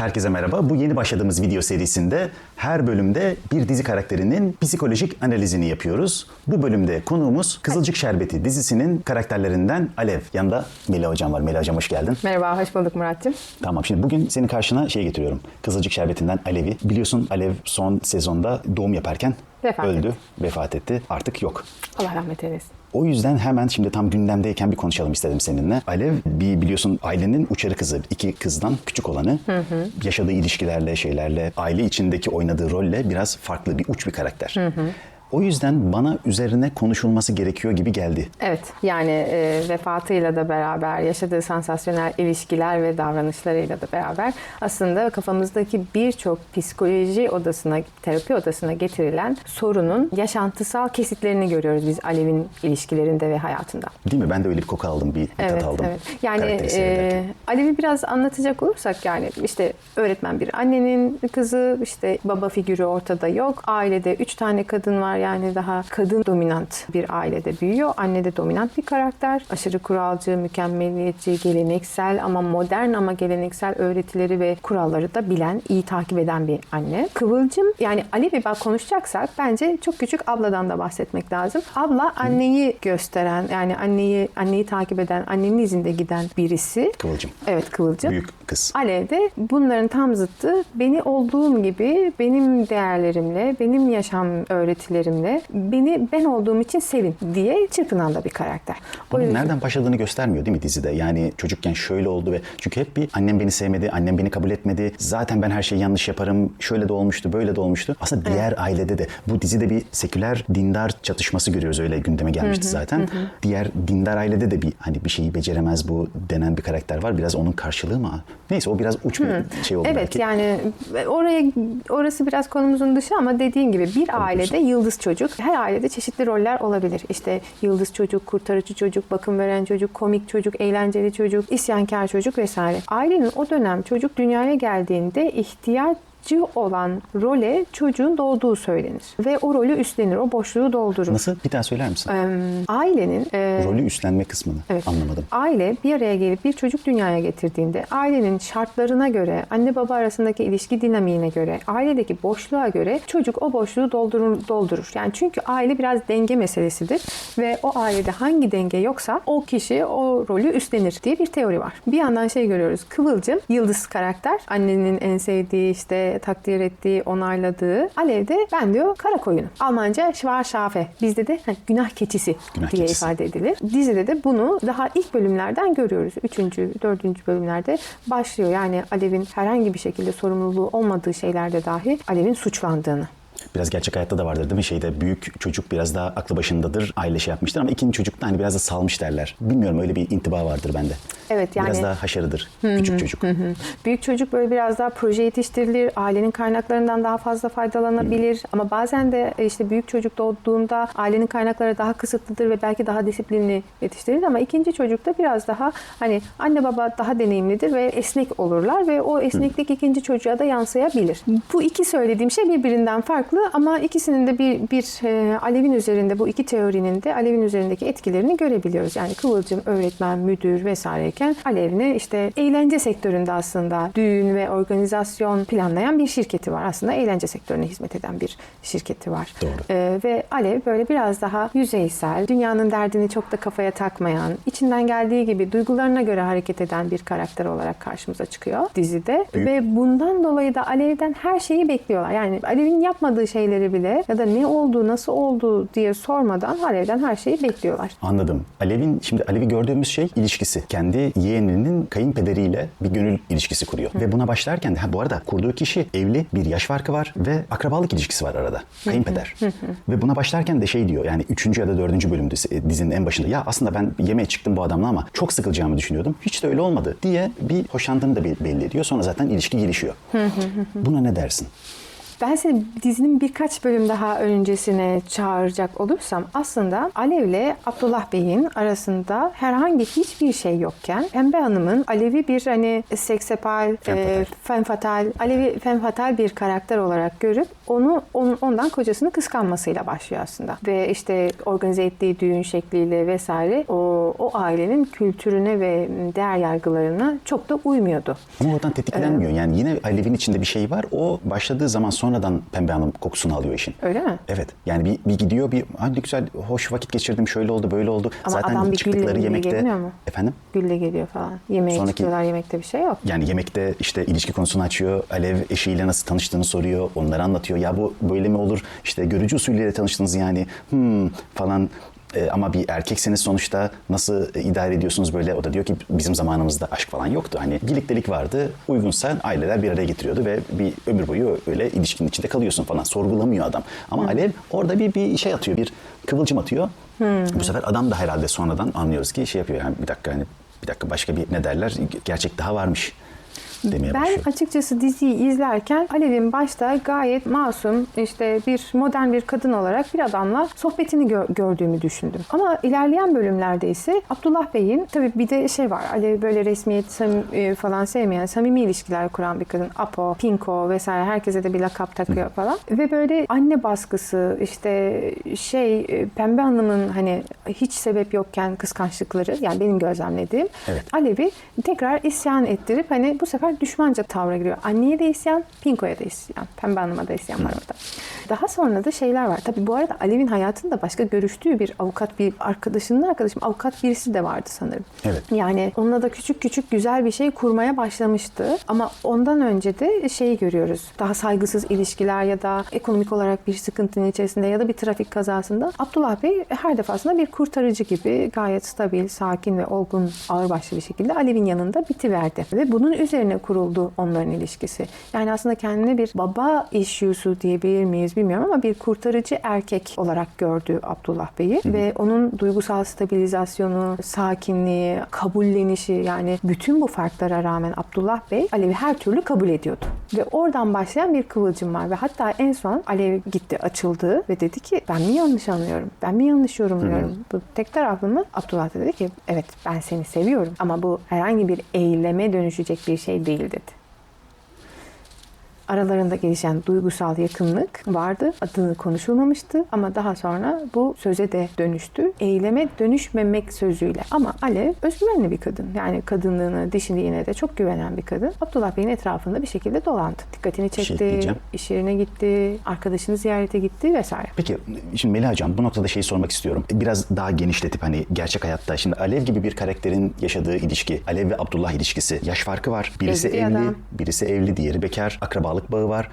Herkese merhaba. Bu yeni başladığımız video serisinde her bölümde bir dizi karakterinin psikolojik analizini yapıyoruz. Bu bölümde konuğumuz Kızılcık Şerbeti dizisinin karakterlerinden Alev. Yanında Melih Hocam var. Melih Hocam hoş geldin. Merhaba, hoş bulduk Murat'cığım. Tamam şimdi bugün senin karşına şey getiriyorum. Kızılcık Şerbeti'nden Alev'i. Biliyorsun Alev son sezonda doğum yaparken Vefat öldü, etti. vefat etti. Artık yok. Allah rahmet eylesin. O yüzden hemen şimdi tam gündemdeyken bir konuşalım istedim seninle. Alev bir biliyorsun ailenin uçarı kızı. iki kızdan küçük olanı. Yaşadığı ilişkilerle, şeylerle, aile içindeki oynadığı rolle biraz farklı bir uç bir karakter. O yüzden bana üzerine konuşulması gerekiyor gibi geldi. Evet, yani e, vefatıyla da beraber, yaşadığı sansasyonel ilişkiler ve davranışlarıyla da beraber aslında kafamızdaki birçok psikoloji odasına, terapi odasına getirilen sorunun yaşantısal kesitlerini görüyoruz biz Alev'in ilişkilerinde ve hayatında. Değil mi? Ben de öyle bir koku aldım, bir, bir tat Evet, aldım. evet. Yani e, Alev'i biraz anlatacak olursak yani işte öğretmen bir annenin kızı, işte baba figürü ortada yok. Ailede üç tane kadın var yani daha kadın dominant bir ailede büyüyor. Anne de dominant bir karakter. Aşırı kuralcı, mükemmeliyetçi, geleneksel ama modern ama geleneksel öğretileri ve kuralları da bilen, iyi takip eden bir anne. Kıvılcım yani Alev'i bak konuşacaksak bence çok küçük abladan da bahsetmek lazım. Abla anneyi gösteren yani anneyi anneyi takip eden, annenin izinde giden birisi. Kıvılcım. Evet Kıvılcım. Büyük kız. Alev de bunların tam zıttı beni olduğum gibi benim değerlerimle, benim yaşam öğretilerimle beni ben olduğum için sevin diye çırpınan da bir karakter. Bunun yüzden- nereden başladığını göstermiyor değil mi dizide? Yani çocukken şöyle oldu ve çünkü hep bir annem beni sevmedi, annem beni kabul etmedi. Zaten ben her şeyi yanlış yaparım. Şöyle de olmuştu, böyle de olmuştu. Aslında diğer ailede de bu dizide bir seküler dindar çatışması görüyoruz. Öyle gündeme gelmişti zaten. Diğer dindar ailede de bir hani bir şeyi beceremez bu denen bir karakter var. Biraz onun karşılığı mı? Neyse o biraz uç bir şey oldu Evet belki. yani oraya orası biraz konumuzun dışı ama dediğin gibi bir ailede yıldız çocuk. Her ailede çeşitli roller olabilir. İşte yıldız çocuk, kurtarıcı çocuk, bakım veren çocuk, komik çocuk, eğlenceli çocuk, isyankar çocuk vesaire. Ailenin o dönem çocuk dünyaya geldiğinde ihtiyaç olan role çocuğun doğduğu söylenir. Ve o rolü üstlenir, o boşluğu doldurur. Nasıl? Bir daha söyler misin? Em, ailenin e, Rolü üstlenme kısmını Evet. anlamadım. Aile bir araya gelip bir çocuk dünyaya getirdiğinde ailenin şartlarına göre, anne baba arasındaki ilişki dinamiğine göre, ailedeki boşluğa göre çocuk o boşluğu doldurur. doldurur. Yani çünkü aile biraz denge meselesidir ve o ailede hangi denge yoksa o kişi o rolü üstlenir diye bir teori var. Bir yandan şey görüyoruz. Kıvılcım, yıldız karakter, annenin en sevdiği işte takdir ettiği, onayladığı. Alev de ben diyor kara koyunu. Almanca Schwarzschafe. Bizde de ha, günah keçisi Günah diye keçisi. ifade edilir. Dizide de bunu daha ilk bölümlerden görüyoruz. Üçüncü, dördüncü bölümlerde başlıyor. Yani Alev'in herhangi bir şekilde sorumluluğu olmadığı şeylerde dahi Alev'in suçlandığını. Biraz gerçek hayatta da vardır değil mi? Şeyde büyük çocuk biraz daha aklı başındadır, aile şey yapmıştır ama ikinci çocuk da hani biraz da salmış derler. Bilmiyorum öyle bir intiba vardır bende. Evet, yani- Biraz daha haşarıdır küçük çocuk. Büyük çocuk böyle biraz daha proje yetiştirilir, ailenin kaynaklarından daha fazla faydalanabilir. Ama bazen de e, işte büyük çocuk doğduğunda ailenin kaynakları daha kısıtlıdır ve belki daha disiplinli yetiştirilir. Ama ikinci çocukta biraz daha hani anne baba daha deneyimlidir ve esnek olurlar ve o esneklik ikinci çocuğa da yansıyabilir. Bu iki söylediğim şey birbirinden farklı ama ikisinin de bir, bir e, Alev'in üzerinde bu iki teorinin de Alev'in üzerindeki etkilerini görebiliyoruz. Yani Kıvılcım öğretmen, müdür vesaireyken Alev ne işte eğlence sektöründe aslında düğün ve organizasyon planlayan bir şirketi var. Aslında eğlence sektörüne hizmet eden bir şirketi var. Doğru. Ee, ve Alev böyle biraz daha yüzeysel, dünyanın derdini çok da kafaya takmayan, içinden geldiği gibi duygularına göre hareket eden bir karakter olarak karşımıza çıkıyor dizide. Büyük- Ve bundan dolayı da Alev'den her şeyi bekliyorlar. Yani Alev'in yapmadığı şeyleri bile ya da ne oldu, nasıl oldu diye sormadan Alev'den her şeyi bekliyorlar. Anladım. Alev'in şimdi Alev'i gördüğümüz şey ilişkisi. Kendi yeğeninin kayınpederiyle bir gönül ilişkisi kuruyor. Ve buna başlarken de ha bu arada kurduğu kişi evli, bir yaş farkı var ve akrabalık ilişkisi var arada. Kayınpeder. ve buna başlarken de şey diyor yani 3. ya da 4. bölümde dizinin en başında ya aslında ben yemeğe çıktım bu adamla ama çok sıkılacağımı düşünüyordum. Hiç de öyle olmadı diye bir hoşlandığını da belli ediyor. Sonra zaten ilişki gelişiyor. Buna ne dersin? Ben seni dizinin birkaç bölüm daha öncesine çağıracak olursam aslında Alev'le Abdullah Bey'in arasında herhangi hiçbir şey yokken Pembe Hanım'ın Alev'i bir hani seksapal, Femme e, femme fatale, Alev'i femme fatale bir karakter olarak görüp onu ondan kocasını kıskanmasıyla başlıyor aslında. Ve işte organize ettiği düğün şekliyle vesaire o, o ailenin kültürüne ve değer yargılarına çok da uymuyordu. Ama oradan tetiklenmiyor. Yani yine Alev'in içinde bir şey var. O başladığı zaman sonradan Pembe Hanım kokusunu alıyor işin. Öyle mi? Evet. Yani bir, bir gidiyor bir "Ay ne güzel hoş vakit geçirdim şöyle oldu böyle oldu. Ama Zaten adam bir çıktıkları gülle yemekte mu? efendim Gülle geliyor falan. Yemeğe Sonraki- çıkıyorlar yemekte bir şey yok. yani yemekte işte ilişki konusunu açıyor. Alev eşiyle nasıl tanıştığını soruyor. Onları anlatıyor. Ya bu böyle mi olur? İşte görücü usulüyle tanıştınız yani. Hmm falan. E, ama bir erkekseniz sonuçta nasıl idare ediyorsunuz böyle? O da diyor ki bizim zamanımızda aşk falan yoktu. Hani birliktelik vardı. Uygunsa aileler bir araya getiriyordu ve bir ömür boyu öyle ilişkinin içinde kalıyorsun falan. Sorgulamıyor adam. Ama Alev orada bir bir şey atıyor. Bir kıvılcım atıyor. Bu sefer adam da herhalde sonradan anlıyoruz ki şey yapıyor. Yani bir dakika hani bir dakika başka bir ne derler? Gerçek daha varmış demeye Ben başlıyor. açıkçası diziyi izlerken Alev'in başta gayet masum işte bir modern bir kadın olarak bir adamla sohbetini gö- gördüğümü düşündüm. Ama ilerleyen bölümlerde ise Abdullah Bey'in tabii bir de şey var Alev böyle resmiyet samim- e, falan sevmeyen samimi ilişkiler kuran bir kadın. Apo, Pinko vesaire herkese de bir lakap takıyor falan. Ve böyle anne baskısı işte şey e, Pembe Hanım'ın hani hiç sebep yokken kıskançlıkları yani benim gözlemlediğim Evet. Alev'i tekrar isyan ettirip hani bu sefer düşmanca tavra giriyor. Anneye de isyan, Pinko'ya da isyan, Pembe Hanım'a da isyan var orada. Daha sonra da şeyler var. Tabii bu arada Alev'in hayatında başka görüştüğü bir avukat, bir arkadaşının arkadaşım avukat birisi de vardı sanırım. Evet. Yani onunla da küçük küçük güzel bir şey kurmaya başlamıştı. Ama ondan önce de şeyi görüyoruz. Daha saygısız ilişkiler ya da ekonomik olarak bir sıkıntının içerisinde ya da bir trafik kazasında Abdullah Bey her defasında bir kurtarıcı gibi gayet stabil, sakin ve olgun, ağırbaşlı bir şekilde Alev'in yanında bitiverdi. Ve bunun üzerine kuruldu onların ilişkisi. Yani aslında kendine bir baba issue'su diyebilir miyiz bilmiyorum ama bir kurtarıcı erkek olarak gördü Abdullah Bey'i ve onun duygusal stabilizasyonu, sakinliği, kabullenişi yani bütün bu farklara rağmen Abdullah Bey Alev'i her türlü kabul ediyordu. Ve oradan başlayan bir kıvılcım var ve hatta en son Alev gitti açıldı ve dedi ki ben mi yanlış anlıyorum? Ben mi yanlış yorumluyorum? Bu tek taraflı mı? Abdullah da dedi ki evet ben seni seviyorum ama bu herhangi bir eyleme dönüşecek bir şey değil dedi aralarında gelişen duygusal yakınlık vardı. Adı konuşulmamıştı ama daha sonra bu söze de dönüştü. Eyleme dönüşmemek sözüyle. Ama Alev özgüvenli bir kadın. Yani kadınlığına, dişiliğine de çok güvenen bir kadın. Abdullah Bey'in etrafında bir şekilde dolandı. Dikkatini şey çekti, diyeceğim. iş yerine gitti, arkadaşını ziyarete gitti vesaire. Peki şimdi Melih Hocam bu noktada şeyi sormak istiyorum. Biraz daha genişletip hani gerçek hayatta şimdi Alev gibi bir karakterin yaşadığı ilişki, Alev ve Abdullah ilişkisi yaş farkı var. Birisi Evli evli, adam. birisi evli, diğeri bekar, akrabalık bağı var.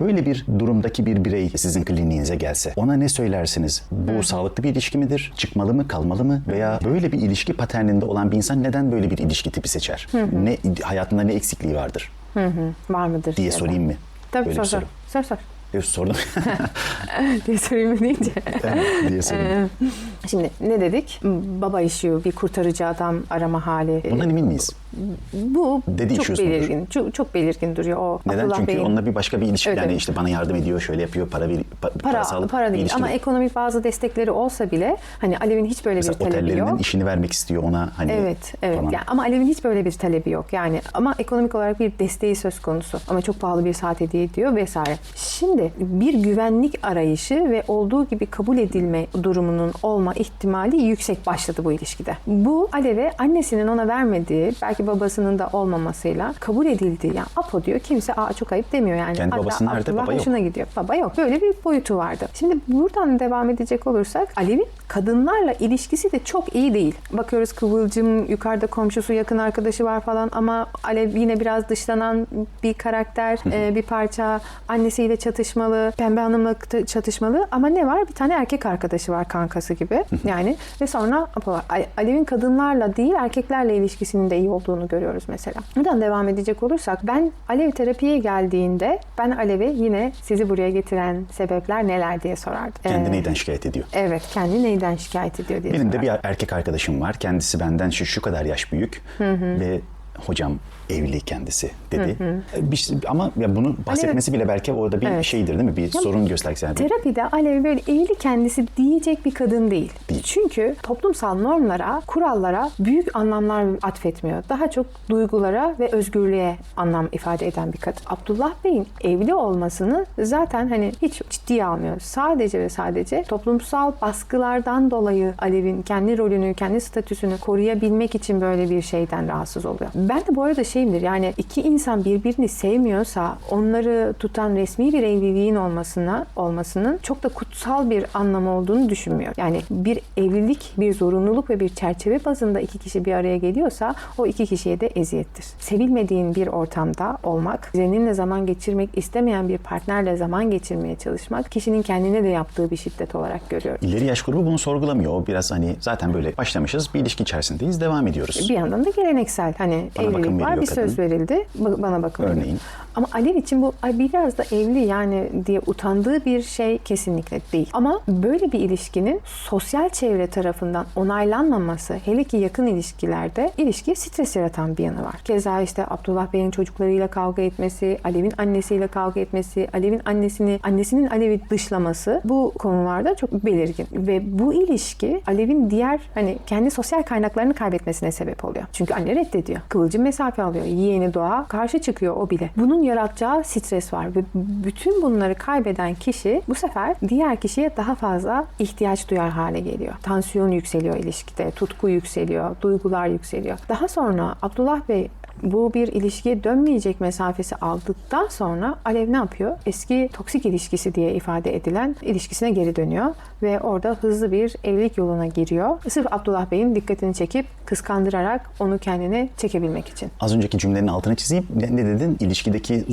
Böyle bir durumdaki bir birey sizin kliniğinize gelse ona ne söylersiniz? Bu sağlıklı bir ilişki midir? Çıkmalı mı, kalmalı mı? Veya böyle bir ilişki paterninde olan bir insan neden böyle bir ilişki tipi seçer? Ne hayatında ne eksikliği vardır Var mıdır? diye sorayım mı? Tabii Böyle sor, sor. soru. Sor sor. Evet, sordum diye sorayım deyince. Evet, diye sorayım. Şimdi ne dedik? Baba işi, bir kurtarıcı adam arama hali. Bundan emin miyiz? Bu Dedi çok mudur? belirgin. Çok, çok belirgin duruyor o Neden? Abdullah Çünkü Bey'in. onunla bir başka bir ilişki Evet, yani evet. işte bana yardım ediyor, şöyle yapıyor, para ver, pa- para parasal para bir değil ama ekonomik bazı destekleri olsa bile hani Alev'in hiç böyle Mesela bir talebi otellerinin yok. işini vermek istiyor ona hani Evet, evet. falan. Yani ama Alev'in hiç böyle bir talebi yok. Yani ama ekonomik olarak bir desteği söz konusu. Ama çok pahalı bir saat hediye ediyor vesaire. Şimdi bir güvenlik arayışı ve olduğu gibi kabul edilme durumunun olma ihtimali yüksek başladı bu ilişkide. Bu Alev'e annesinin ona vermediği, belki babasının da olmamasıyla kabul edildiği. Yani Apo diyor kimse aa çok ayıp demiyor yani. Kendi Hatta babası nerede? Baba yok. hoşuna gidiyor. Baba yok. Böyle bir boyutu vardı. Şimdi buradan devam edecek olursak Alev'in kadınlarla ilişkisi de çok iyi değil. Bakıyoruz Kıvılcım yukarıda komşusu yakın arkadaşı var falan ama Alev yine biraz dışlanan bir karakter, e, bir parça. Annesiyle çatışmalı, Pembe Hanım'la çatışmalı ama ne var? Bir tane erkek arkadaşı var kankası gibi. Yani ve sonra Alev'in kadınlarla değil erkeklerle ilişkisinin de iyi olduğunu görüyoruz mesela. Buradan devam edecek olursak ben Alev terapiye geldiğinde ben Alev'e yine sizi buraya getiren sebepler neler diye sorardım. Kendi Ee, neyden şikayet ediyor? Evet, kendi neyden şikayet ediyor diye Benim de sorardım. bir erkek arkadaşım var. Kendisi benden şu, şu kadar yaş büyük. Ve hocam evli kendisi dedi. E, bir şey- ama ya bunu bahsetmesi bile belki orada bir Evet. şeydir değil mi? Bir sorun göstergesi. Yani Terapide Alev böyle evli kendisi diyecek bir kadın değil. Değil. Çünkü toplumsal normlara, kurallara büyük anlamlar atfetmiyor. Daha çok duygulara ve özgürlüğe anlam ifade eden bir kadın. Abdullah Bey'in evli olmasını zaten hani hiç ciddiye almıyor. Sadece ve sadece toplumsal baskılardan dolayı Alev'in kendi rolünü, kendi statüsünü koruyabilmek için böyle bir şeyden rahatsız oluyor. Ben de bu arada şeyimdir yani iki insan birbirini sevmiyorsa onları tutan resmi bir evliliğin olmasına olmasının çok da kutsal bir anlam olduğunu düşünmüyor. Yani bir evlilik, bir zorunluluk ve bir çerçeve bazında iki kişi bir araya geliyorsa o iki kişiye de eziyettir. Sevilmediğin bir ortamda olmak, seninle zaman geçirmek istemeyen bir partnerle zaman geçirmeye çalışmak kişinin kendine de yaptığı bir şiddet olarak görüyorum. İleri yaş grubu bunu sorgulamıyor. O biraz hani zaten böyle başlamışız, bir ilişki içerisindeyiz, devam ediyoruz. Bir yandan da geleneksel hani Bana evlilik var bir kadın. söz verildi ba- bana bakın Örneğin? Ama Alev için bu ay biraz da evli yani diye utandığı bir şey kesinlikle değil. Ama böyle bir ilişkinin sosyal çevre tarafından onaylanmaması hele ki yakın ilişkilerde ilişkiye stres yaratan bir yanı var. Keza işte Abdullah Bey'in çocuklarıyla kavga etmesi, Alev'in annesiyle kavga etmesi, Alev'in annesini annesinin Alev'i dışlaması bu konularda çok belirgin ve bu ilişki Alev'in diğer hani kendi sosyal kaynaklarını kaybetmesine sebep oluyor. Çünkü anne reddediyor. Kıvılcım mesafe alıyor. Yeğeni Doğa karşı çıkıyor o bile. Bunun yaratacağı stres var ve bütün bunları kaybeden kişi bu sefer diğer kişiye daha fazla ihtiyaç duyar hale geliyor. Tansiyon yükseliyor ilişkide, tutku yükseliyor, duygular yükseliyor. Daha sonra Abdullah Bey bu bir ilişkiye dönmeyecek mesafesi aldıktan sonra Alev ne yapıyor? Eski toksik ilişkisi diye ifade edilen ilişkisine geri dönüyor ve orada hızlı bir evlilik yoluna giriyor. Sırf Abdullah Bey'in dikkatini çekip kıskandırarak onu kendine çekebilmek için. Az önceki cümlenin altına çizeyim. Ne, dedin? İlişkideki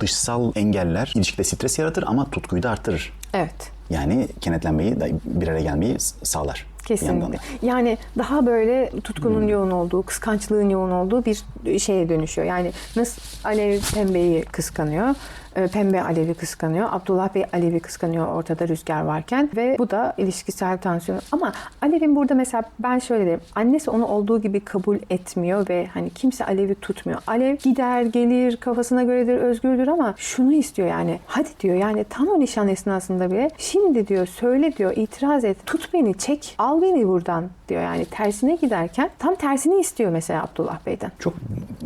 dışsal engeller ilişkide stres yaratır ama tutkuyu da artırır. Evet. Yani kenetlenmeyi, bir araya gelmeyi sağlar. Kesinlikle. Yani daha böyle tutkunun yoğun olduğu, kıskançlığın yoğun olduğu bir şeye dönüşüyor. Yani nasıl Alev Pembe'yi kıskanıyor, e, Pembe Alev'i kıskanıyor, Abdullah Bey Alev'i kıskanıyor ortada rüzgar varken ve bu da ilişkisel tansiyon. Ama Alev'in burada mesela ben şöyle derim, annesi onu olduğu gibi kabul etmiyor ve hani kimse Alev'i tutmuyor. Alev gider gelir kafasına göredir özgürdür ama şunu istiyor yani hadi diyor yani tam o nişan esnasında bile şimdi diyor söyle diyor itiraz et tut beni çek al beni buradan diyor yani tersine giderken tam tersini istiyor mesela Abdullah Bey'den. Çok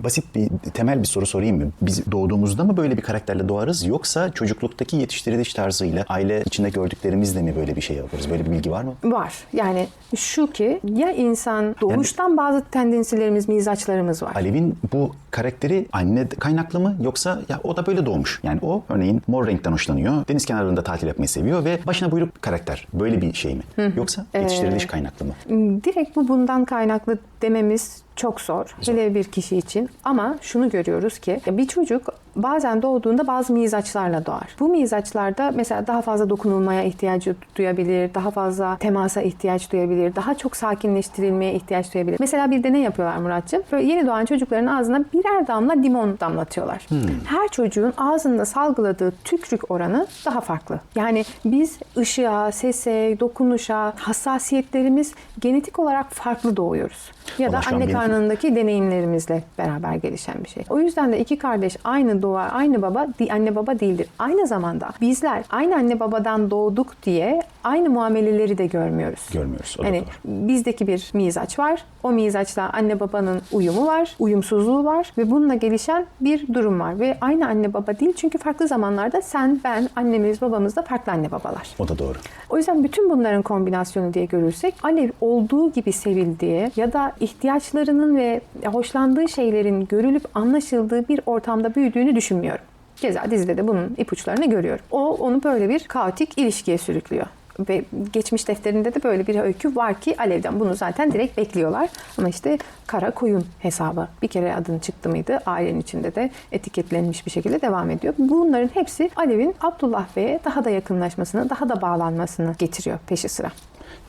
basit bir temel bir soru sorayım mı? Biz doğduğumuzda mı böyle bir karakterle doğarız yoksa çocukluktaki yetiştiriliş tarzıyla aile içinde gördüklerimizle mi böyle bir şey yaparız? Böyle bir bilgi var mı? Var. Yani şu ki ya insan doğuştan bazı tendensilerimiz, mizaçlarımız var. Alev'in bu karakteri anne kaynaklı mı yoksa ya o da böyle doğmuş. Yani o örneğin mor renkten hoşlanıyor. Deniz kenarlarında tatil yapmayı seviyor ve başına buyruk karakter. Böyle bir şey mi? Yoksa yetiştiriliş kaynaklı mı? Direkt bu bundan kaynaklı dememiz çok zor. Hele bir kişi için. Ama şunu görüyoruz ki bir çocuk bazen doğduğunda bazı mizaçlarla doğar. Bu mizaçlarda mesela daha fazla dokunulmaya ihtiyacı duyabilir, daha fazla temasa ihtiyaç duyabilir, daha çok sakinleştirilmeye ihtiyaç duyabilir. Mesela bir deney yapıyorlar Muratcığım. Böyle yeni doğan çocukların ağzına birer damla limon damlatıyorlar. Her çocuğun ağzında salgıladığı tükürük oranı daha farklı. Yani biz ışığa, sese, dokunuşa, hassasiyetlerimiz genetik olarak farklı doğuyoruz. Ya da şu an anne benim- karnındaki deneyimlerimizle beraber gelişen bir şey. O yüzden de iki kardeş aynı doğar, aynı baba, anne baba değildir. Aynı zamanda bizler aynı anne babadan doğduk diye aynı muameleleri de görmüyoruz. Görmüyoruz, o da hani doğru. bizdeki bir mizaç var. O mizaçla anne babanın uyumu var, uyumsuzluğu var ve bununla gelişen bir durum var. Ve aynı anne baba değil çünkü farklı zamanlarda sen, ben, annemiz, babamız da farklı anne babalar. O da doğru. O yüzden bütün bunların kombinasyonu diye görürsek Alev olduğu gibi sevildiği ya da ihtiyaçlarının ve hoşlandığı şeylerin görülüp anlaşıldığı bir ortamda büyüdüğünü düşünmüyorum. Keza dizide de bunun ipuçlarını görüyorum. O onu böyle bir kaotik ilişkiye sürüklüyor. Ve geçmiş defterinde de böyle bir öykü var ki Alev'den bunu zaten direkt bekliyorlar. Ama işte kara koyun hesabı. Bir kere adını çıktı mıydı ailenin içinde de etiketlenmiş bir şekilde devam ediyor. Bunların hepsi Alev'in Abdullah Bey'e daha da yakınlaşmasını, daha da bağlanmasını getiriyor peşi sıra.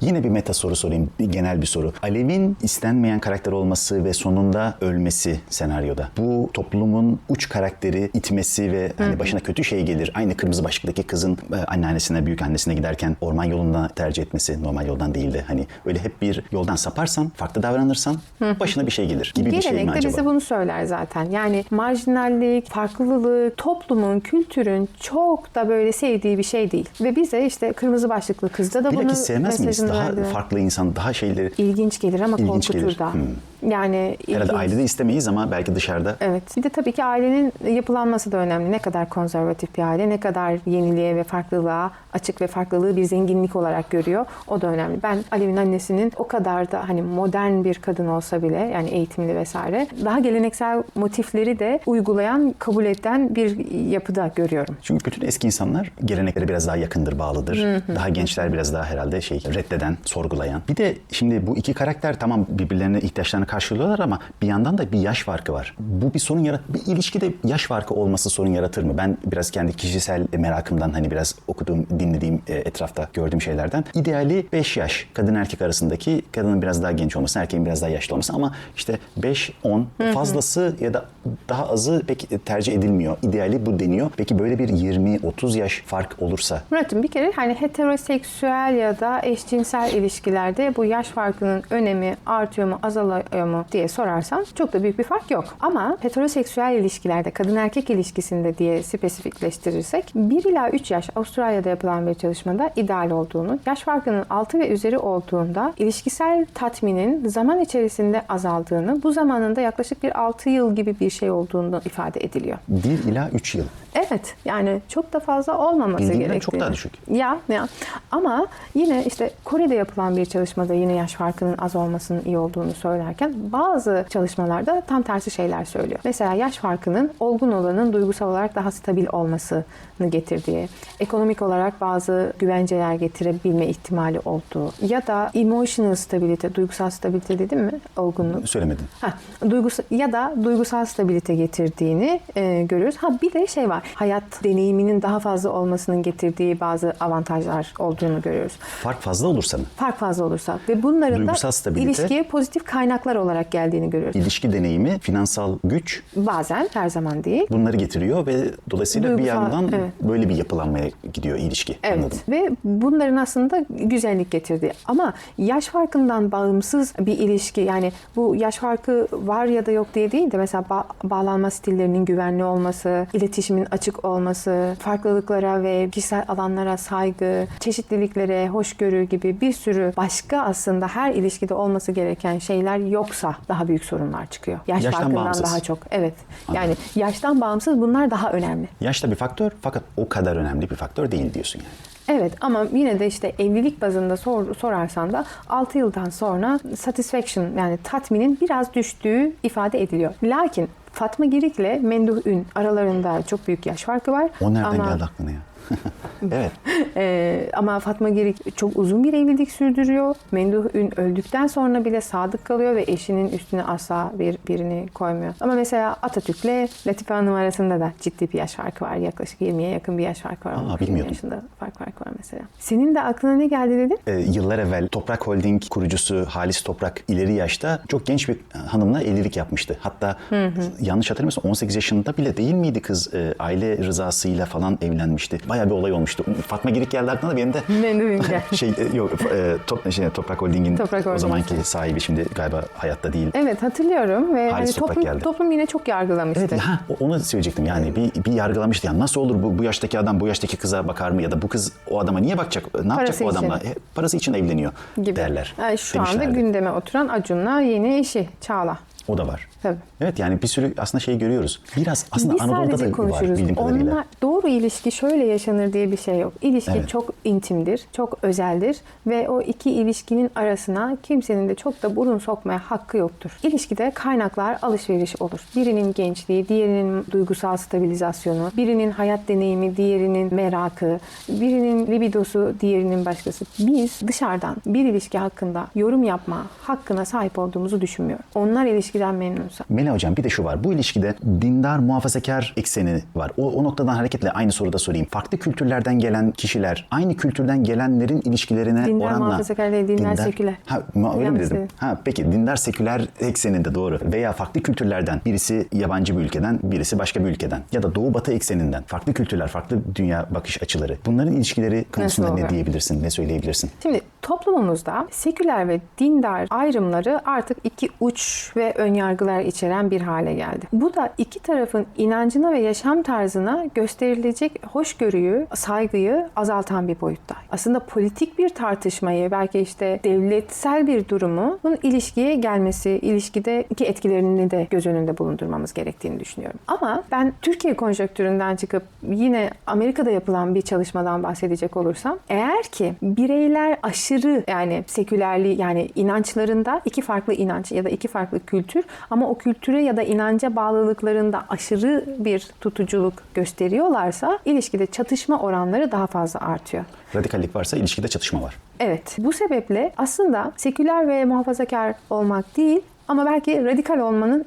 Yine bir meta soru sorayım, bir genel bir soru. Alev'in istenmeyen karakter olması ve sonunda ölmesi senaryoda. Bu toplumun uç karakteri itmesi ve hani başına kötü şey gelir. Aynı kırmızı başlıktaki kızın e, anneannesine, büyük annesine giderken orman yolunda tercih etmesi normal yoldan değil de hani öyle hep bir yoldan saparsan, farklı davranırsan başına bir şey gelir gibi bir şey mi acaba? bize bunu söyler zaten. Yani marjinallik, farklılık, toplumun, kültürün çok da böyle sevdiği bir şey değil. Ve bize işte kırmızı başlıklı kızda da bunu Bilakis sevmez miyiz? Mesajını Daha verdiler. farklı insan, daha şeyleri İlginç gelir ama İlginç korkutur gelir. da. Hmm. Yani herhalde ilginç. ailede istemeyiz ama belki dışarıda Evet. Bir de tabii ki ailenin yapılanması da önemli. Ne kadar konservatif bir aile, ne kadar yeniliğe ve farklılığa açık ve farklılığı bir zenginlik olarak görüyor. O da önemli. Ben Alev'in annesinin o kadar da hani modern bir kadın olsa bile yani eğitimli vesaire daha geleneksel motifleri de uygulayan, kabul eden bir yapıda görüyorum. Çünkü bütün eski insanlar geleneklere biraz daha yakındır, bağlıdır. Daha gençler biraz daha herhalde şey reddeden, sorgulayan. Bir de şimdi bu iki karakter tamam birbirlerine ihtiyaçlarını karşılıyorlar ama bir yandan da bir yaş farkı var. Bu bir sorun yarat bir ilişkide yaş farkı olması sorun yaratır mı? Ben biraz kendi kişisel merakımdan hani biraz okuduğum, dinlediğim e, etrafta gördüğüm şeylerden ideali 5 yaş kadın erkek arasındaki kadının biraz daha genç olması, erkeğin biraz daha yaşlı olması ama işte 5 10 fazlası ya da daha azı pek tercih edilmiyor. İdeali bu deniyor. Peki böyle bir 20 30 yaş fark olursa Murat'ım bir kere hani heteroseksüel ya da eşcinsel ilişkilerde bu yaş farkının önemi artıyor mu azalıyor mu diye sorarsan çok da büyük bir fark yok. Ama heteroseksüel ilişkilerde kadın erkek ilişkisinde diye spesifikleştirirsek 1 ila 3 yaş Avustralya'da yapılan bir çalışmada ideal olduğunu, yaş farkının 6 ve üzeri olduğunda ilişkisel tatminin zaman içerisinde azaldığını, bu zamanında yaklaşık bir 6 yıl gibi bir şey olduğunu ifade ediliyor. 1 ila 3 yıl. Evet yani çok da fazla olmaması gerektiğini. çok daha düşük. Ya ya ama yine işte Kore'de yapılan bir çalışmada yine yaş farkının az olmasının iyi olduğunu söylerken bazı çalışmalarda tam tersi şeyler söylüyor. Mesela yaş farkının olgun olanın duygusal olarak daha stabil olmasını getirdiği, ekonomik olarak bazı güvenceler getirebilme ihtimali olduğu ya da emotional stabilite, duygusal stabilite dedim mi? Olgunluk. Söylemedin. Ha, duygusal ya da duygusal stabilite getirdiğini e, görüyoruz. Ha bir de şey var. Hayat deneyiminin daha fazla olmasının getirdiği bazı avantajlar olduğunu görüyoruz. Fark fazla olursa mı? Fark fazla olursa ve bunların Duygusal da stabilite- ilişkiye pozitif kaynaklar olarak geldiğini görüyoruz. İlişki deneyimi, finansal güç Bazen her zaman değil. bunları getiriyor ve dolayısıyla bir Duygusal, yandan evet. Böyle bir yapılanmaya gidiyor ilişki. Evet Anladım. ve bunların aslında güzellik getirdi. Ama yaş farkından bağımsız bir ilişki yani bu yaş farkı var ya da yok diye değil de mesela ba- bağlanma stillerinin güvenli olması, iletişimin açık olması, farklılıklara ve kişisel alanlara saygı, çeşitliliklere hoşgörü gibi bir sürü başka aslında her ilişkide olması gereken şeyler yoksa daha büyük sorunlar çıkıyor. Yaş Yaştan farkından bağımsız. daha çok. Evet. Yani yaştan bağımsız bunlar daha önemli. Yaş da bir faktör fakat o kadar önemli bir faktör değil diyorsun yani. Evet ama yine de işte evlilik bazında sor, sorarsan da 6 yıldan sonra satisfaction yani tatminin biraz düştüğü ifade ediliyor. Lakin Fatma Girik'le Memduh Ün aralarında çok büyük yaş farkı var. O nereden ama, geldi aklına ya? evet. e, ama Fatma Girik çok uzun bir evlilik sürdürüyor. Memduh Ün öldükten sonra bile sadık kalıyor ve eşinin üstüne asla bir birini koymuyor. Ama mesela Atatürk'le Latife Hanım arasında da ciddi bir yaş farkı var. Yaklaşık 20'ye yakın bir yaş farkı var. Aa, 19 bilmiyordum. yaşında fark fark var mesela. Senin de aklına ne geldi dedin? Ee, yıllar evvel Toprak Holding kurucusu Halis Toprak ileri yaşta çok genç bir hanımla evlilik yapmıştı. Hatta yanlış hatırlamıyorsam 18 yaşında bile değil miydi kız? Ee, aile rızasıyla falan evlenmişti. Bayağı bir olay olmuştu. Fatma Girik geldi aklına da benim de şey e, yok e, top, şey, Toprak Holding'in Toprak o zamanki sahibi şimdi galiba hayatta değil. Evet hatırlıyorum ve Halis hani Toprak toplum, geldi. toplum yine çok yargılamıştı. Evet ha, o- onu söyleyecektim yani bir, bir yargılamıştı yani nasıl olur bu, bu yaştaki adam bu yaştaki kıza bakar mı ya da bu kız o adama niye bakacak ne yapacak Parası o için. adamla E, parası için evleniyor gibi. derler. Yani şu anda demişlerdi. gündeme oturan Acun'la yeni eşi Çağla. O da var. Tabii. Evet yani bir sürü aslında şey görüyoruz. Biraz aslında Biz Anadolu'da da var bildiğim kadarıyla. Onlar doğru ilişki şöyle yaşanır diye bir şey yok. İlişki Evet. çok intimdir, çok özeldir ve o iki ilişkinin arasına kimsenin de çok da burun sokmaya hakkı yoktur. İlişkide kaynaklar alışveriş olur. Birinin gençliği, diğerinin duygusal stabilizasyonu, birinin hayat deneyimi, diğerinin merakı, birinin libidosu, diğerinin başkası. Biz dışarıdan bir ilişki hakkında yorum yapma hakkına sahip olduğumuzu düşünmüyorum. Onlar ilişkiden memnunsa. Mela hocam bir de şu var. Bu ilişkide dindar muhafazakar ekseni var. O, o noktadan hareketle size aynı soruda sorayım. Farklı kültürlerden gelen kişiler aynı kültürden gelenlerin ilişkilerine Dindar, oranla muhafazakar değil, dindar, seküler. Ha, ma- öyle mi dedim? Ha peki dindar seküler ekseninde doğru. Veya farklı kültürlerden birisi yabancı bir ülkeden, birisi başka bir ülkeden ya da doğu batı ekseninden farklı kültürler, farklı dünya bakış açıları. Bunların ilişkileri konusunda ne diyebilirsin, ne söyleyebilirsin? Şimdi toplumumuzda seküler ve dindar ayrımları artık iki uç ve önyargılar içeren bir hale geldi. Bu da iki tarafın inancına ve yaşam tarzına gösterilecek hoşgörüyü, saygıyı azaltan bir boyutta. Aslında politik bir tartışmayı, belki işte devletsel bir durumu bunun ilişkiye gelmesi, ilişkideki etkilerini de göz önünde bulundurmamız gerektiğini düşünüyorum. Ama ben Türkiye konjonktüründen çıkıp yine Amerika'da yapılan bir çalışmadan bahsedecek olursam eğer ki bireyler aşırı yani sekülerliği yani inançlarında iki farklı inanç ya da iki farklı kültür ama o kültüre ya da inanca bağlılıklarında aşırı bir tutuculuk gösteriyorlarsa ilişkide çatışma oranları daha fazla artıyor. Radikallik varsa ilişkide çatışma var. Evet, bu sebeple aslında seküler ve muhafazakar olmak değil ama belki radikal olmanın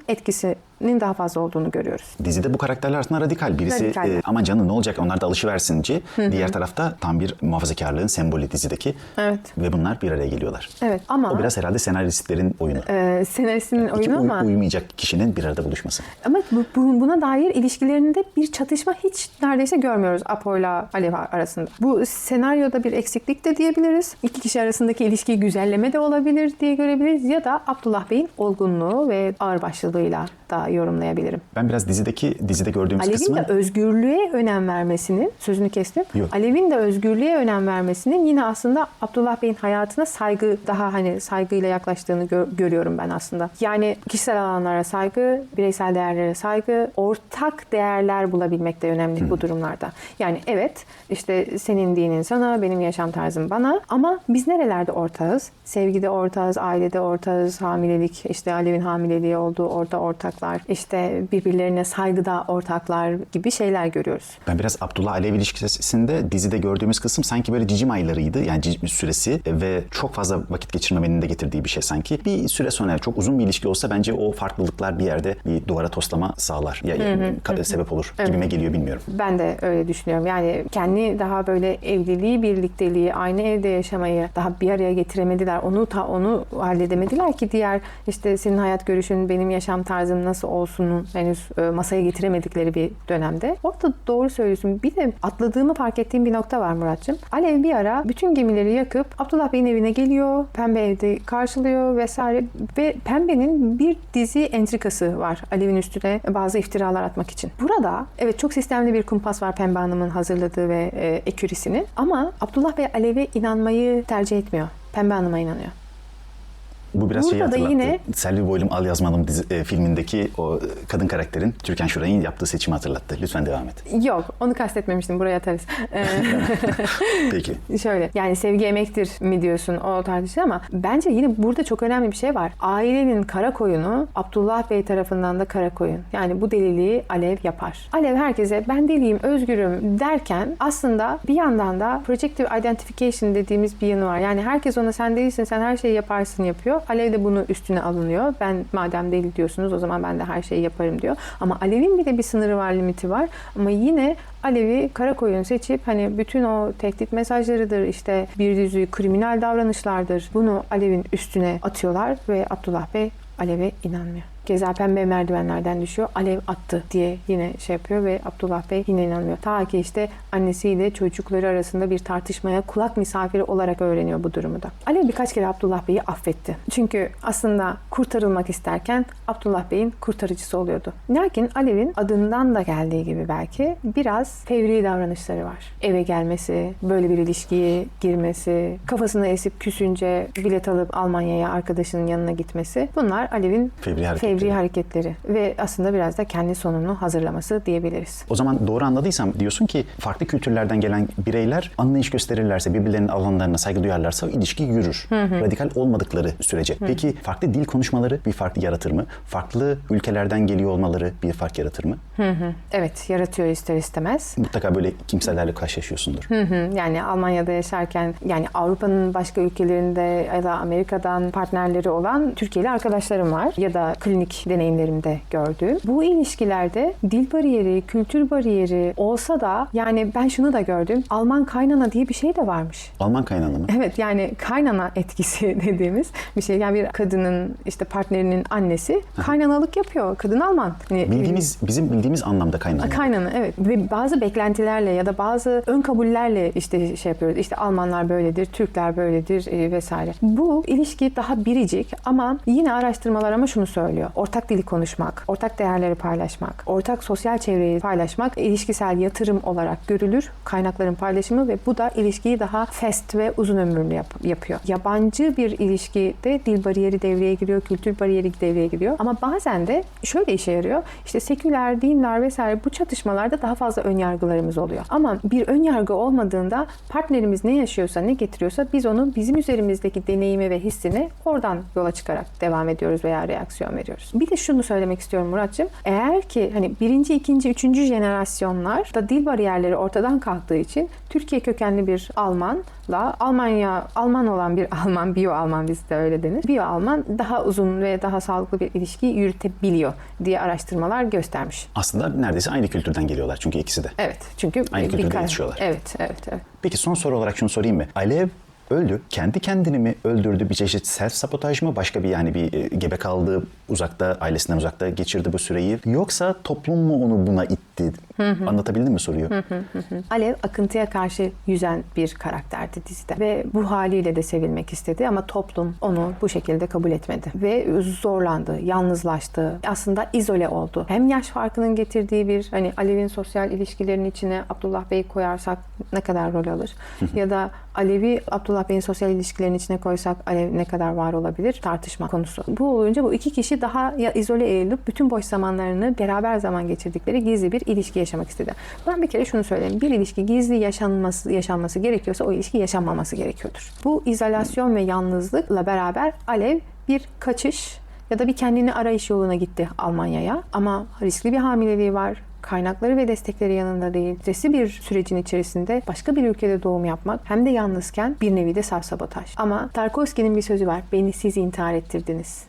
etkisinin daha fazla olduğunu görüyoruz. Dizide bu karakterler aslında radikal. Birisi Radikaller. e, aman canım ne olacak onlar da alışıversinci. Diğer tarafta tam bir muhafazakarlığın sembolü dizideki. Evet. Ve bunlar bir araya geliyorlar. Evet ama O biraz herhalde senaristlerin oyunu. e, senaristinin İki oyunu uy- ama uymayacak kişinin bir arada buluşması. ama bu- bu- buna dair ilişkilerinde bir çatışma hiç neredeyse görmüyoruz Apo'yla Alev arasında. Bu senaryoda bir eksiklik de diyebiliriz. İki kişi arasındaki ilişkiyi güzelleme de olabilir diye görebiliriz ya da Abdullah Bey'in olgunluğu ve ağırbaşlılığıyla da yorumlayabilirim. Ben biraz dizideki dizide gördüğümüz Alev'in kısmı de özgürlüğe önem vermesinin, sözünü kestim. Yok. Alev'in de özgürlüğe önem vermesinin yine aslında Abdullah Bey'in hayatına saygı, daha hani saygıyla yaklaştığını gö- görüyorum ben aslında. Yani kişisel alanlara saygı, bireysel değerlere saygı, ortak değerler bulabilmek de önemli bu durumlarda. Yani evet işte senin dinin sana, benim yaşam tarzım bana ama biz nerelerde ortağız? Sevgide ortağız, ailede ortağız, hamilelik, işte Alev'in hamileliği olduğu orada ortaklar, işte birbirlerine saygıda ortaklar gibi şeyler görüyoruz. Ben biraz Abdullah Alev ilişkisinde dizide gördüğümüz kısım sanki böyle cicim aylarıydı. Yani cicim süresi ve çok fazla vakit geçirmemenin de getirdiği bir şey sanki. Bir süre sonra çok uzun bir ilişki olsa bence o farklılıklar bir yerde bir duvara toslama sağlar. Ya, ka- sebep olur gibime geliyor bilmiyorum. Ben de öyle düşünüyorum. Yani kendi daha böyle evliliği, birlikteliği, aynı evde yaşamayı daha bir araya getiremediler. Onu ta onu halledemediler ki diğer işte senin hayat görüşün, benim yaşam tarzım nasıl olsun henüz e, masaya getiremedikleri bir dönemde. Orada doğru söylüyorsun. Bir de atladığımı fark ettiğim bir nokta var Muratçım. Alev bir ara bütün gemileri yakıp Abdullah Bey'in evine geliyor. Pembe evde karşılıyor vesaire ve Pembe'nin bir dizi entrikası var Alev'in üstüne bazı iftiralar atmak için. Burada evet çok sistemli bir kumpas var Pembe Hanım'ın hazırladığı ve e, ekürisinin ama Abdullah Bey Alev'e inanmayı tercih etmiyor. Pembe Hanım'a inanıyor. Bu biraz şeyi Burada da hatırlattı. yine- Selvi Boylum Al Yazmalım dizi, e, filmindeki o e, kadın karakterin Türkan Şuray'ın yaptığı seçimi hatırlattı. Lütfen devam et. Yok onu kastetmemiştim buraya atarız. Ee, Peki. Şöyle yani sevgi emektir mi diyorsun o tartışılır ama bence yine burada çok önemli bir şey var. Ailenin kara koyunu Abdullah Bey tarafından da kara koyun. Yani bu deliliği Alev yapar. Alev herkese ben deliyim, özgürüm derken aslında bir yandan da projective identification dediğimiz bir yanı var. Yani herkes ona sen değilsin, sen her şeyi yaparsın yapıyor. Alev de bunu üstüne alınıyor. Ben madem deli diyorsunuz o zaman ben de her şeyi yaparım diyor. Ama Alev'in bir de bir sınırı var, limiti var. Ama yine Alev'i kara koyun seçip hani bütün o tehdit mesajlarıdır işte bir düzü kriminal davranışlardır. Bunu Alev'in üstüne atıyorlar ve Abdullah Bey Alev'e inanmıyor. Keza pembe merdivenlerden düşüyor. Alev attı diye yine şey yapıyor ve Abdullah Bey yine inanmıyor. Ta ki işte annesiyle çocukları arasında bir tartışmaya kulak misafiri olarak öğreniyor bu durumu da. Alev birkaç kere Abdullah Bey'i affetti. Çünkü aslında kurtarılmak isterken Abdullah Bey'in kurtarıcısı oluyordu. Lakin Alev'in adından da geldiği gibi belki biraz fevri davranışları var. Eve gelmesi, böyle bir ilişkiye girmesi, kafasını esip küsünce bilet alıp Almanya'ya arkadaşının yanına gitmesi. Bunlar Alev'in Fevri hareketleri. Fevri hareketleri ve aslında biraz da kendi sonunu hazırlaması diyebiliriz. O zaman doğru anladıysam diyorsun ki farklı kültürlerden gelen bireyler anlayış gösterirlerse, birbirlerinin alanlarına saygı duyarlarsa ilişki yürür. Radikal olmadıkları sürece. Peki farklı dil konuşmaları bir fark yaratır mı? Farklı ülkelerden geliyor olmaları bir fark yaratır mı? Evet, yaratıyor ister istemez. Mutlaka böyle kimselerle karşılaşıyorsundur. Hı hı. Yani Almanya'da yaşarken yani Avrupa'nın başka ülkelerinde ya da Amerika'dan partnerleri olan Türkiye'li arkadaşlarım var. Ya da klinik klinik deneyimlerimde gördüğüm. Bu ilişkilerde dil bariyeri, kültür bariyeri olsa da yani ben şunu da gördüm. Alman kaynana diye bir şey de varmış. Alman kaynana mı? Evet yani kaynana etkisi dediğimiz bir şey. Yani bir kadının işte partnerinin annesi kaynanalık yapıyor. Kadın Alman. Hani Bildiğimiz, bizim bildiğimiz anlamda kaynana. Kaynana evet ve bazı beklentilerle ya da bazı ön kabullerle işte şey yapıyoruz. İşte Almanlar böyledir, Türkler böyledir e, vesaire. Bu ilişki daha biricik ama yine araştırmalar ama şunu söylüyor. Ortak dili konuşmak, ortak değerleri paylaşmak, ortak sosyal çevreyi paylaşmak ilişkisel yatırım olarak görülür. Kaynakların paylaşımı ve bu da ilişkiyi daha fast ve uzun ömürlü yap- yapıyor. Yabancı bir ilişkide dil bariyeri devreye giriyor, kültür bariyeri devreye giriyor. Ama bazen de şöyle işe yarıyor. İşte seküler, dinler vesaire bu çatışmalarda daha fazla ön yargılarımız oluyor. Ama bir ön yargı olmadığında partnerimiz ne yaşıyorsa, ne getiriyorsa biz onu bizim üzerimizdeki deneyimi ve hissini oradan yola çıkarak devam ediyoruz veya reaksiyon veriyoruz. Bir de şunu söylemek istiyorum Muratcığım. Eğer ki hani birinci, ikinci, üçüncü jenerasyonlar da dil bariyerleri ortadan kalktığı için Türkiye kökenli bir Almanla Almanya Alman olan bir Alman, biyo Alman bizde öyle denir. Biyo Alman daha uzun ve daha sağlıklı bir ilişki yürütebiliyor diye araştırmalar göstermiş. Aslında neredeyse aynı kültürden geliyorlar çünkü ikisi de. Evet. Çünkü Aynı kültürde birkaç- yetişiyorlar. Evet, evet, evet. Peki son soru olarak şunu sorayım mı? Alev öldü. Kendi kendini mi öldürdü? Bir çeşit self sabotaj mı? Başka bir yani bir e, gebe kaldı, uzakta, ailesinden uzakta geçirdi bu süreyi. Yoksa toplum mu onu buna itti? Anlatabildim mi soruyu? Alev akıntıya karşı yüzen bir karakterdi dizide ve bu haliyle de sevilmek istedi ama toplum onu bu şekilde kabul etmedi ve zorlandı, yalnızlaştı. Aslında izole oldu. Hem yaş farkının getirdiği bir hani Alev'in sosyal ilişkilerinin içine Abdullah Bey'i koyarsak ne kadar rol alır? ya da Alevi Abdullah Bey'in sosyal ilişkilerinin içine koysak Alev ne kadar var olabilir? Tartışma konusu. Bu olunca bu iki kişi daha izole eğilip bütün boş zamanlarını beraber zaman geçirdikleri gizli bir ilişki yaşamak istedi. Ben bir kere şunu söyleyeyim. Bir ilişki gizli yaşanması yaşanması gerekiyorsa o ilişki yaşanmaması gerekiyordur. Bu izolasyon ve yalnızlıkla beraber Alev bir kaçış ya da bir kendini arayış yoluna gitti Almanya'ya. Ama riskli bir hamileliği var. Kaynakları ve destekleri yanında değil. Stresli bir sürecin içerisinde başka bir ülkede doğum yapmak hem de yalnızken bir nevi de self sabotaj. Ama Tarkovski'nin bir sözü var. Beni siz intihar ettirdiniz.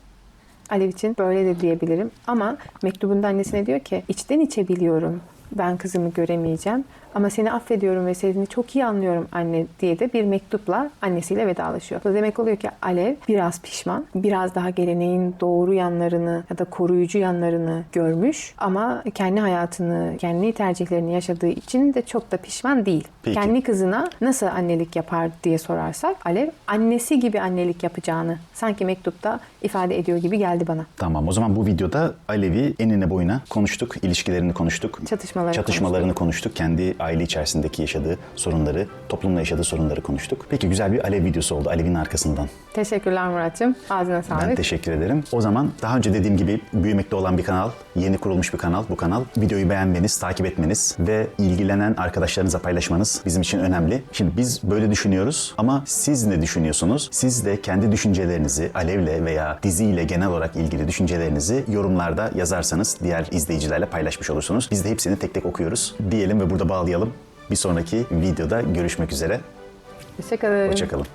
Alev için böyle de diyebilirim. Ama mektubunda annesine diyor ki içten içe biliyorum ben kızımı göremeyeceğim ama seni affediyorum ve seni çok iyi anlıyorum anne diye de bir mektupla annesiyle vedalaşıyor. Bu demek oluyor ki Alev biraz pişman, biraz daha geleneğin doğru yanlarını ya da koruyucu yanlarını görmüş ama kendi hayatını, kendi tercihlerini yaşadığı için de çok da pişman değil. Peki. Kendi kızına nasıl annelik yapar diye sorarsak Alev annesi gibi annelik yapacağını sanki mektupta ifade ediyor gibi geldi bana. Tamam o zaman bu videoda Alev'i enine boyuna konuştuk, ilişkilerini konuştuk. Çatışmaları Çatışmalarını konuştuk. Kendi aile içerisindeki yaşadığı sorunları, toplumla yaşadığı sorunları konuştuk. Peki güzel bir Alev videosu oldu Alev'in arkasından. Teşekkürler Murat'cığım. Ağzına sağlık. Ben teşekkür ederim. O zaman daha önce dediğim gibi büyümekte olan bir kanal, yeni kurulmuş bir kanal bu kanal. Videoyu beğenmeniz, takip etmeniz ve ilgilenen arkadaşlarınıza paylaşmanız bizim için önemli. Şimdi biz böyle düşünüyoruz ama siz ne düşünüyorsunuz? Siz de kendi düşüncelerinizi Alev'le veya diziyle genel olarak ilgili düşüncelerinizi yorumlarda yazarsanız diğer izleyicilerle paylaşmış olursunuz. Biz de hepsini tek tek okuyoruz diyelim ve burada bağlayalım. Bir sonraki videoda görüşmek üzere. Hoşçakalın. Hoşçakalın.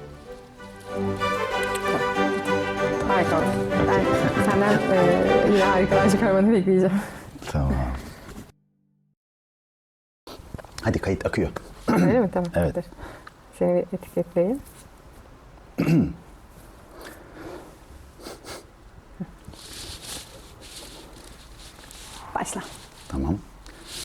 Oldu. Ben senden e, yine harikalar çıkarmanı bekleyeceğim. Tamam. Hadi kayıt akıyor. Öyle mi? Tamam. Evet. Dur. Seni bir etiketleyeyim. Başla. Tamam.